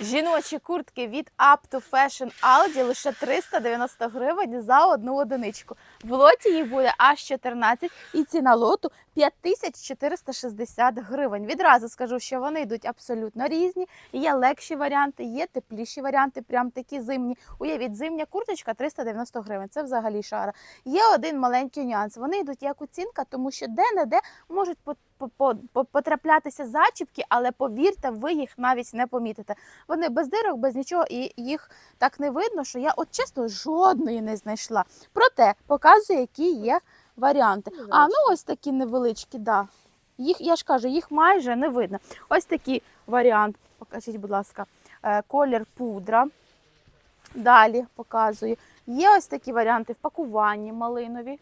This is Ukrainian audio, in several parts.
Жіночі куртки від Up to Fashion Aldi лише 390 гривень за одну одиничку. В лоті їх буде аж 14 і ціна лоту 5460 гривень. Відразу скажу, що вони йдуть абсолютно різні. Є легші варіанти, є тепліші варіанти, прям такі зимні. Уявіть, зимня курточка 390 гривень. Це взагалі шара. Є один маленький нюанс. Вони йдуть як оцінка, тому що де-не-де можуть по- по- по- по- потраплятися зачіпки, але повірте, ви їх навіть не помітите. Вони без дирок, без нічого, і їх так не видно, що я от чесно жодної не знайшла. Проте показую, які є варіанти. А ну ось такі невеличкі, да. Їх, я ж кажу, їх майже не видно. Ось такий варіант. Покажіть, будь ласка, Е, колір пудра. Далі показую. Є ось такі варіанти в пакуванні малинові.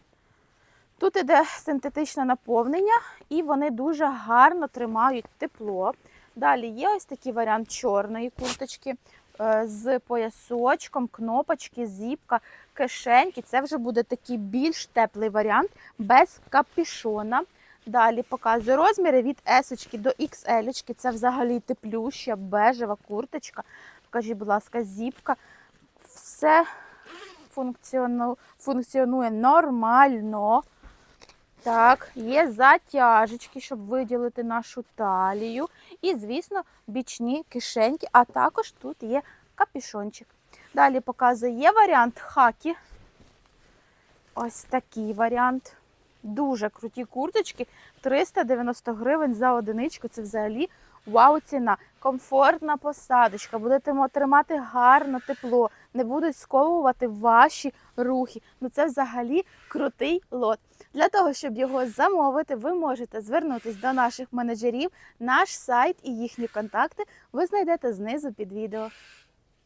Тут іде синтетичне наповнення, і вони дуже гарно тримають тепло. Далі є ось такий варіант чорної курточки е, з поясочком, кнопочки, зіпка, кишеньки. Це вже буде такий більш теплий варіант без капішона. Далі показую розміри від S до XL. Це взагалі теплюща, бежева курточка. Покажіть, будь ласка, зіпка. Все функціонує нормально. Так, є затяжечки, щоб виділити нашу талію. І, звісно, бічні кишеньки, а також тут є капюшончик. Далі показую, є варіант хакі. Ось такий варіант. Дуже круті курточки. 390 гривень за одиничку. Це взагалі вау ціна. Комфортна посадочка. Будете отримати тримати гарно тепло, не будуть сковувати ваші рухи. Ну це взагалі крутий лот. Для того, щоб його замовити, ви можете звернутися до наших менеджерів. Наш сайт і їхні контакти ви знайдете знизу під відео.